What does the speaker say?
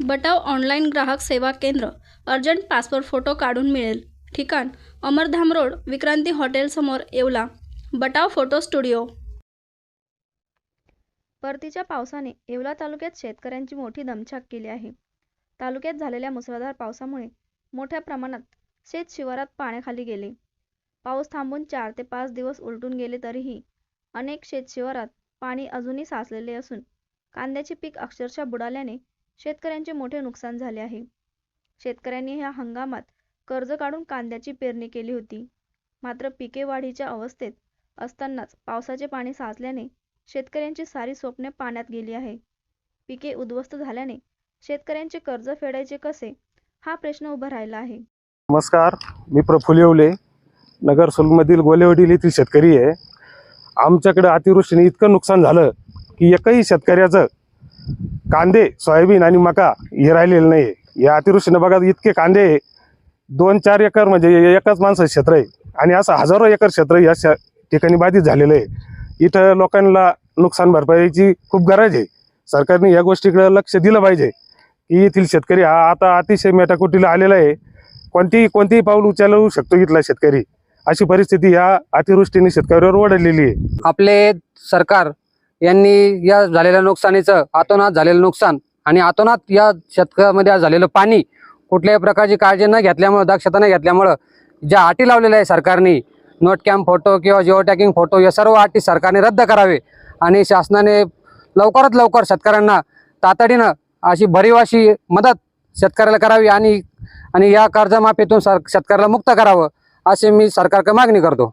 बटाव online ग्राहक सेवा केंद्र. अर्जंट पासपोर्ट फोटो काढून मिळेल. ठिकाण अमरधाम रोड विक्रांती हॉटेलसमोर येवला. Batav photo studio. परतीच्या पावसाने येवला तालुक्यात शेतकऱ्यांची मोठी दमछाक केली आहे. तालुक्यात झालेल्या मुसळधार पावसामुळे मोठ्या प्रमाणात शेत शिवारात पाण्याखाली गेले. पाऊस थांबून चार ते पाच दिवस उलटून गेले तरीही अनेक शेत शिवारात पाणी अजूनही साचलेले असून कांद्याचे पीक अक्षरशः बुडाल्याने शेतकऱ्यांचे मोठे नुकसान झाले आहे. शेतकऱ्यांनी ह्या हंगामात कर्ज काढून कांद्याची पेरणी केली होती. मात्र पिके वाढीच्या अवस्थेत असतानाच पावसाचे पाणी साचल्याने शेतकऱ्यांची सारी स्वप्ने पाण्यात गेली आहे. पिके उद्ध्वस्त झाल्याने शेतकऱ्यांचे कर्ज फेडायचे कसे हा प्रश्न उभा राहिला आहे. नमस्कार मी प्रफुल्ल येवले. नगर सुलमधील गोलेवडील येथील शेतकरी आहे. आमच्याकडे अतिवृष्टीने इतकं नुकसान झालं की एकही शेतकऱ्याचं कांदे सोयाबीन आणि मका हे राहिलेलं नाही या अतिवृष्टीनं बघा इतके कांदे आहे. दोन चार एकर म्हणजे एकाच माणसाचं क्षेत्र आहे. आणि असं हजारो एकर क्षेत्र या श ठिकाणी बाधित झालेलं आहे. इथं लोकांना नुकसान भरपाईची खूप गरज आहे. सरकारने या गोष्टीकडे लक्ष दिलं पाहिजे की येथील शेतकरी हा आता अतिशय मेटाकुटीला आलेला आहे. कोणतीही कोणतीही पाऊल उचलू शकतो इथला शेतकरी. अशी परिस्थिती या अतिवृष्टीने शेतकऱ्यावर ओढलेली आहे. आपले सरकार यांनी या झालेल्या नुकसानीचं आतोनात झालेलं नुकसान आणि आतोनात या शतकामध्ये झालेलं पाणी कुठल्याही प्रकारची काळजी न घेतल्यामुळं दक्षता न घेतल्यामुळं ज्या अटी लावलेल्या आहे सरकारने नोट कॅम्प फोटो किंवा जिओ टॅकिंग फोटो या सर्व अटी सरकारने रद्द करावे आणि शासनाने लवकरात लवकर शेतकऱ्यांना तातडीनं अशी भरीव अशी मदत शेतकऱ्याला करावी आणि आणि या कर्जमाफीतून सर शेतकऱ्याला मुक्त करावं असे मी सरकारकडे मागणी करतो.